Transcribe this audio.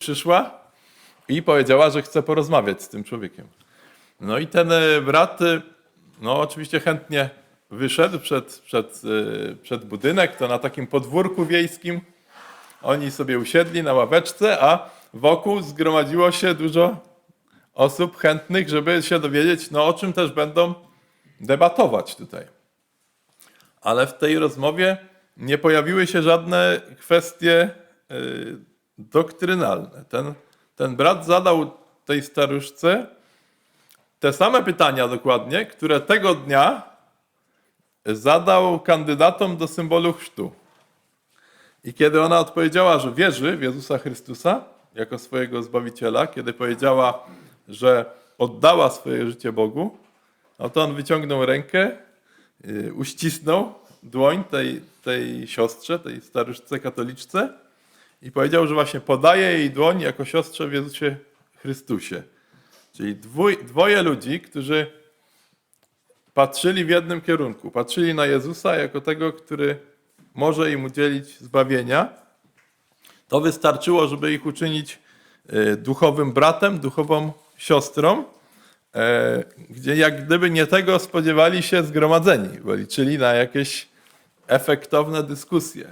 przyszła i powiedziała, że chce porozmawiać z tym człowiekiem. No i ten e, brat, e, no oczywiście chętnie wyszedł przed, przed, e, przed budynek, to na takim podwórku wiejskim. Oni sobie usiedli na ławeczce, a wokół zgromadziło się dużo osób chętnych, żeby się dowiedzieć, no o czym też będą debatować tutaj. Ale w tej rozmowie nie pojawiły się żadne kwestie doktrynalne. Ten, ten brat zadał tej staruszce te same pytania dokładnie, które tego dnia zadał kandydatom do symbolu chrztu. I kiedy ona odpowiedziała, że wierzy w Jezusa Chrystusa jako swojego Zbawiciela, kiedy powiedziała, że oddała swoje życie Bogu, no to on wyciągnął rękę, yy, uścisnął dłoń tej, tej siostrze, tej staruszce katoliczce i powiedział, że właśnie podaje jej dłoń jako siostrze w Jezusie Chrystusie. Czyli dwój, dwoje ludzi, którzy patrzyli w jednym kierunku. Patrzyli na Jezusa jako tego, który może im udzielić zbawienia. To wystarczyło, żeby ich uczynić e, duchowym bratem, duchową siostrą, e, gdzie jak gdyby nie tego spodziewali się zgromadzeni, bo liczyli na jakieś efektowne dyskusje.